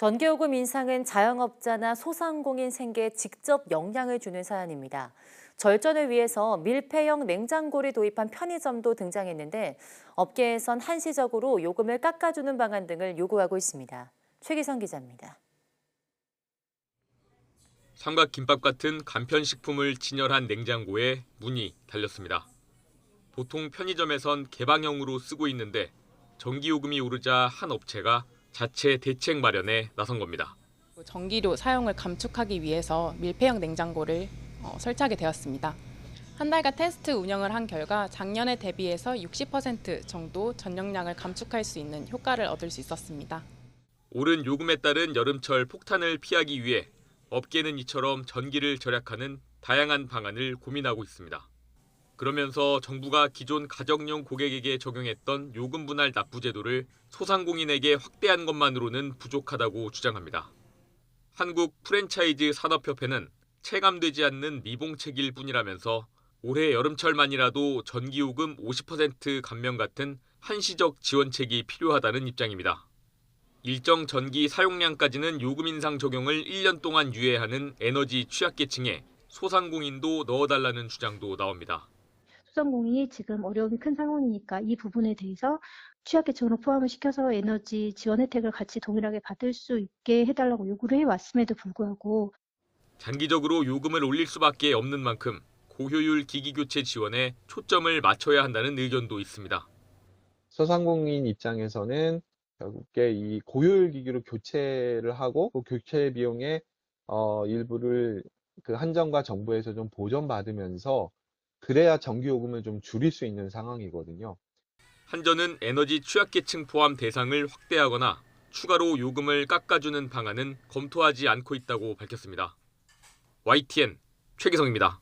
전기요금 인상은 자영업자나 소상공인 생계에 직접 영향을 주는 사안입니다. 절전을 위해서 밀폐형 냉장고를 도입한 편의점도 등장했는데 업계에선 한시적으로 요금을 깎아주는 방안 등을 요구하고 있습니다. 최기성 기자입니다. 삼각김밥 같은 간편식품을 진열한 냉장고에 문이 달렸습니다. 보통 편의점에선 개방형으로 쓰고 있는데 전기요금이 오르자 한 업체가 자체 대책 마련에 나선 겁니다. 전기료 사용을 감축하기 위해서 밀폐형 냉장고를 어, 설치하게 되었습니다. 한 달간 테스트 운영을 한 결과 작년에 대비해서 60% 정도 전력량을 감축할 수 있는 효과를 얻을 수 있었습니다. 오른 요금에 따른 여름철 폭탄을 피하기 위해 업계는 이처럼 전기를 절약하는 다양한 방안을 고민하고 있습니다. 그러면서 정부가 기존 가정용 고객에게 적용했던 요금 분할 납부 제도를 소상공인에게 확대한 것만으로는 부족하다고 주장합니다. 한국 프랜차이즈 산업협회는 체감되지 않는 미봉책일 뿐이라면서 올해 여름철만이라도 전기요금 50% 감면 같은 한시적 지원책이 필요하다는 입장입니다. 일정 전기 사용량까지는 요금 인상 적용을 1년 동안 유예하는 에너지 취약계층에 소상공인도 넣어달라는 주장도 나옵니다. 소상공인이 지금 어려움이 큰 상황이니까 이 부분에 대해서 취약계층으로 포함을 시켜서 에너지 지원 혜택을 같이 동일하게 받을 수 있게 해달라고 요구를 해왔음에도 불구하고 장기적으로 요금을 올릴 수밖에 없는 만큼 고효율 기기 교체 지원에 초점을 맞춰야 한다는 의견도 있습니다. 소상공인 입장에서는 결국에 이 고효율 기기로 교체를 하고 그 교체 비용의 어, 일부를 그 한정과 정부에서 좀 보전받으면서 그래야 전기 요금을 좀 줄일 수 있는 상황이거든요. 한전은 에너지 취약계층 포함 대상을 확대하거나 추가로 요금을 깎아주는 방안은 검토하지 않고 있다고 밝혔습니다. YTN 최기성입니다.